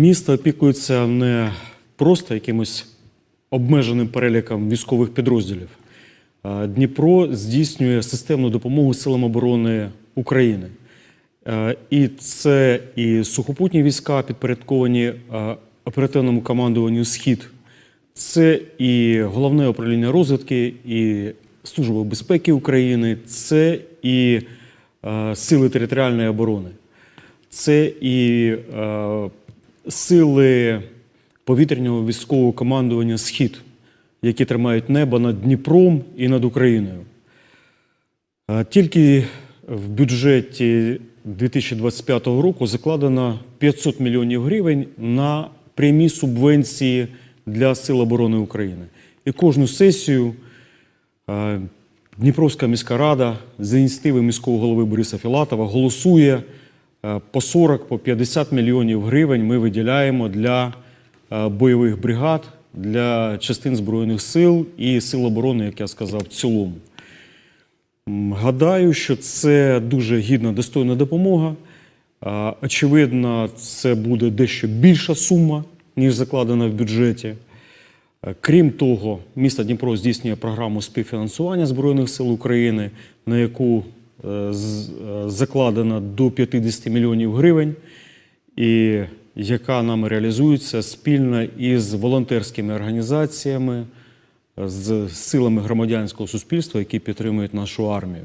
Місто опікується не просто якимось обмеженим переліком військових підрозділів. Дніпро здійснює системну допомогу силам оборони України. І це і сухопутні війська, підпорядковані оперативному командуванню Схід, це і головне управління розвідки, і Служба безпеки України, це і сили територіальної оборони, це і сили повітряного військового командування Схід, які тримають небо над Дніпром і над Україною. Тільки в бюджеті 2025 року закладено 500 мільйонів гривень на прямі субвенції для Сил оборони України. І кожну сесію Дніпровська міська рада з ініціативи міського голови Бориса Філатова голосує по 40, по 50 мільйонів гривень ми виділяємо для е, бойових бригад, для частин Збройних сил і сил оборони, як я сказав, в цілому. Гадаю, що це дуже гідна, достойна допомога. Очевидно, це буде дещо більша сума, ніж закладена в бюджеті. Е, Крім того, місто Дніпро здійснює програму співфінансування Збройних сил України, на яку е, е, закладено до 50 мільйонів гривень, і яка нами реалізується спільно із волонтерськими організаціями, з силами громадянського суспільства, які підтримують нашу армію.